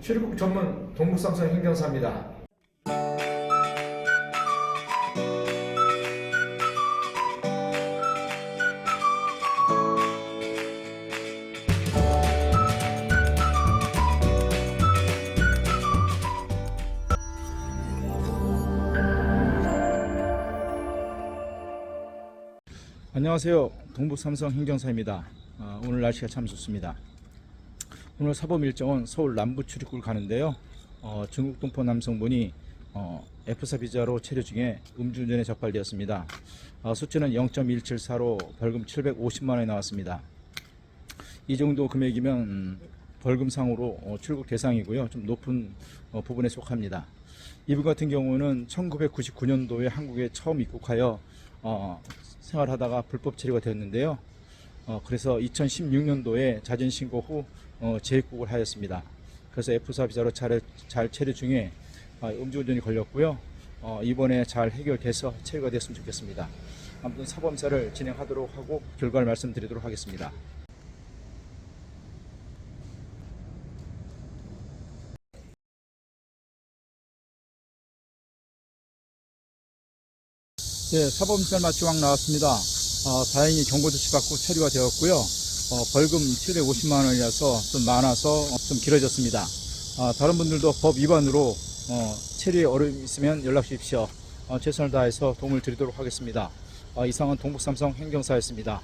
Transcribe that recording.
출입국 전문 동북삼성 행정사입니다. 안녕하세요. 동북삼성 행정사입니다. 아, 오늘 날씨가 참 좋습니다. 오늘 사범 일정은 서울 남부 출입국을 가는데요. 어, 중국 동포 남성분이 어, F4 비자로 체류 중에 음주운전에 적발되었습니다. 어, 수치는 0.174로 벌금 750만 원이 나왔습니다. 이 정도 금액이면 음, 벌금상으로 어, 출국 대상이고요. 좀 높은 어, 부분에 속합니다. 이분 같은 경우는 1999년도에 한국에 처음 입국하여 어, 생활하다가 불법 체류가 되었는데요. 어, 그래서 2016년도에 자진 신고 후 어, 재입국을 하였습니다. 그래서 F4 비자로 잘, 잘 체류 중에 아, 음주운전이 걸렸고요. 어, 이번에 잘 해결돼서 체류가 됐으면 좋겠습니다. 아무튼 사범사를 진행하도록 하고 결과를 말씀드리도록 하겠습니다. 네, 사범살 마취왕 나왔습니다. 어, 다행히 경고 조치 받고 체류가 되었고요. 어, 벌금 750만 원이라서 좀 많아서 좀 길어졌습니다. 아, 다른 분들도 법 위반으로 어, 체류에 어려움이 있으면 연락 주십시오. 어, 최선을 다해서 도움을 드리도록 하겠습니다. 어, 이상은 동북삼성 행정사였습니다.